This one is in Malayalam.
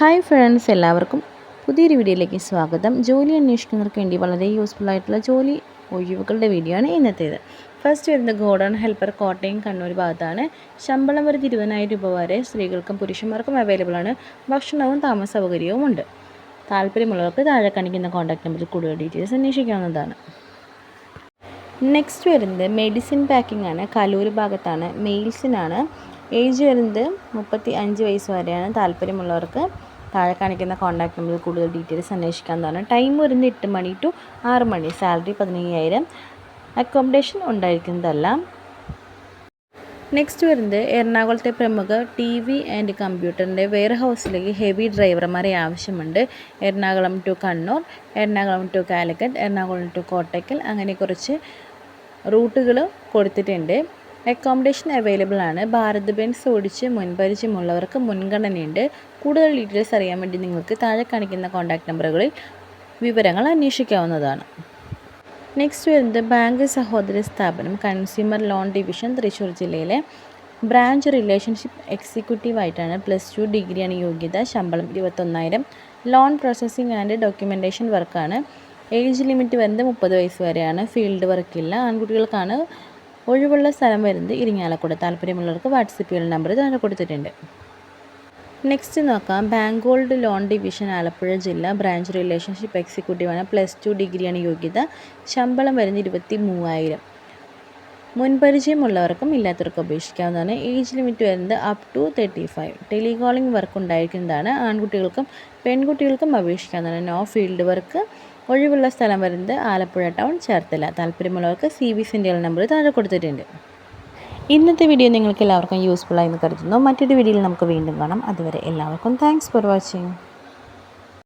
ഹായ് ഫ്രണ്ട്സ് എല്ലാവർക്കും പുതിയൊരു വീഡിയോയിലേക്ക് സ്വാഗതം. ജോലി അന്വേഷിക്കുന്നവർക്ക് വേണ്ടി വളരെ യൂസ്ഫുൾ ആയിട്ടുള്ള ജോലി ഒഴിവുകളുടെ വീഡിയോ ആണ് ഇന്നത്തേത്. ഫസ്റ്റ് വരുന്നത് ഗോഡൺ ഹെൽപ്പർ കോട്ടയം കണ്ണൂർ ഭാഗത്താണ്. ശമ്പളം വരുന്നത് ഇരുപതിനായിരം രൂപ വരെ സ്ത്രീകൾക്കും പുരുഷന്മാർക്കും അവൈലബിൾ ആണ്. ഭക്ഷണവും താമസ സൗകര്യവും ഉണ്ട്. താല്പര്യമുള്ളവർക്ക് താഴെ കാണിക്കുന്ന കോൺടാക്ട് നമ്പറിൽ കൂടുതൽ ഡീറ്റെയിൽസ് അന്വേഷിക്കാവുന്നതാണ്. നെക്സ്റ്റ് വരുന്നത് മെഡിസിൻ പാക്കിംഗ് ആണ്. കലൂർ ഭാഗത്താണ്. മെയിൽസിനാണ് ഏജ് വരുന്നത് മുപ്പത്തി അഞ്ച് വയസ്സ് വരെയാണ് താല്പര്യമുള്ളവർക്ക്. താഴെ കാണിക്കുന്ന കോൺടാക്ട് നമ്പറിൽ കൂടുതൽ ഡീറ്റെയിൽസ് അന്വേഷിക്കാവുന്നതാണ് ടൈം വരുന്നത് എട്ട് മണി ടു ആറ് മണി സാലറി പതിനയ്യായിരം അക്കോമഡേഷൻ ഉണ്ടായിരിക്കുന്നതല്ല. നെക്സ്റ്റ് വരുന്നത് എറണാകുളത്തെ പ്രമുഖ ടി വി ആൻഡ് കമ്പ്യൂട്ടറിന്റെ വെയർ ഹൗസിലേക്ക് ഹെവി ഡ്രൈവർമാരെ ആവശ്യമുണ്ട്. Ernakulam to Kannur Ernakulam to Calicut Ernakulam to Kottakkal അങ്ങനെ കുറച്ച് റൂട്ടുകൾ കൊടുത്തിട്ടുണ്ട്. അക്കോമഡേഷൻ അവൈലബിൾ ആണ്. ഭാരത് ബെൻസ് ഓടിച്ച് മുൻപരിചയമുള്ളവർക്ക് മുൻഗണനയുണ്ട്. കൂടുതൽ ഡീറ്റെയിൽസ് അറിയാൻ വേണ്ടി നിങ്ങൾക്ക് താഴെ കാണിക്കുന്ന കോൺടാക്ട് നമ്പറുകളിൽ വിവരങ്ങൾ അന്വേഷിക്കാവുന്നതാണ്. നെക്സ്റ്റ് വരുന്നത് ബാങ്ക് സഹോദര സ്ഥാപനം കൺസ്യൂമർ ലോൺ ഡിവിഷൻ തൃശ്ശൂർ ജില്ലയിലെ ബ്രാഞ്ച് റിലേഷൻഷിപ്പ് എക്സിക്യൂട്ടീവ് ആയിട്ടാണ് പ്ലസ് ടു ഡിഗ്രിയാണ് യോഗ്യത ശമ്പളം ഇരുപത്തൊന്നായിരം. ലോൺ പ്രോസസ്സിംഗ് ആൻഡ് ഡോക്യുമെന്റേഷൻ വർക്കാണ് ഏജ് ലിമിറ്റ് വരുന്നത് മുപ്പത് വയസ്സ് വരെയാണ്. ഫീൽഡ് വർക്കില്ല ആൺകുട്ടികൾക്കാണ് ഒഴിവുള്ള സ്ഥലം വരുന്നത് ഇരിങ്ങാലക്കുട താല്പര്യമുള്ളവർക്ക് വാട്സപ്പ് ചെയ്യുന്ന നമ്പർ തന്നെ കൊടുത്തിട്ടുണ്ട്. നെക്സ്റ്റ് നോക്കാം. Bank gold loan division Alappuzha ജില്ല ബ്രാഞ്ച് റിലേഷൻഷിപ്പ് എക്സിക്യൂട്ടീവാണ് പ്ലസ് ടു ഡിഗ്രിയാണ് യോഗ്യത. ശമ്പളം വരുന്ന ഇരുപത്തി മൂവായിരം മുൻപരിചയമുള്ളവർക്കും ഇല്ലാത്തവർക്കും അപേക്ഷിക്കാവുന്നതാണ്. ഏജ് ലിമിറ്റ് വരുന്നത് up to thirty five telecalling work ഉണ്ടായിരിക്കുന്നതാണ്. ആൺകുട്ടികൾക്കും പെൺകുട്ടികൾക്കും അപേക്ഷിക്കാവുന്നതാണ്. നോ ഫീൽഡ് വർക്ക് ഒഴിവുള്ള സ്ഥലം വരുന്നത് ആലപ്പുഴ ടൗൺ ചേർത്തല. താല്പര്യമുള്ളവർക്ക് സി ബി സെന്റിയൽ നമ്പർ താഴെ കൊടുത്തിട്ടുണ്ട്. ഇന്നത്തെ വീഡിയോ നിങ്ങൾക്ക് എല്ലാവർക്കും യൂസ്ഫുൾ ആയി എന്ന് കരുതുന്നു. മറ്റൊരു വീഡിയോയിൽ നമുക്ക് വീണ്ടും കാണാം. അതുവരെ എല്ലാവർക്കും താങ്ക്സ് ഫോർ വാച്ചിങ്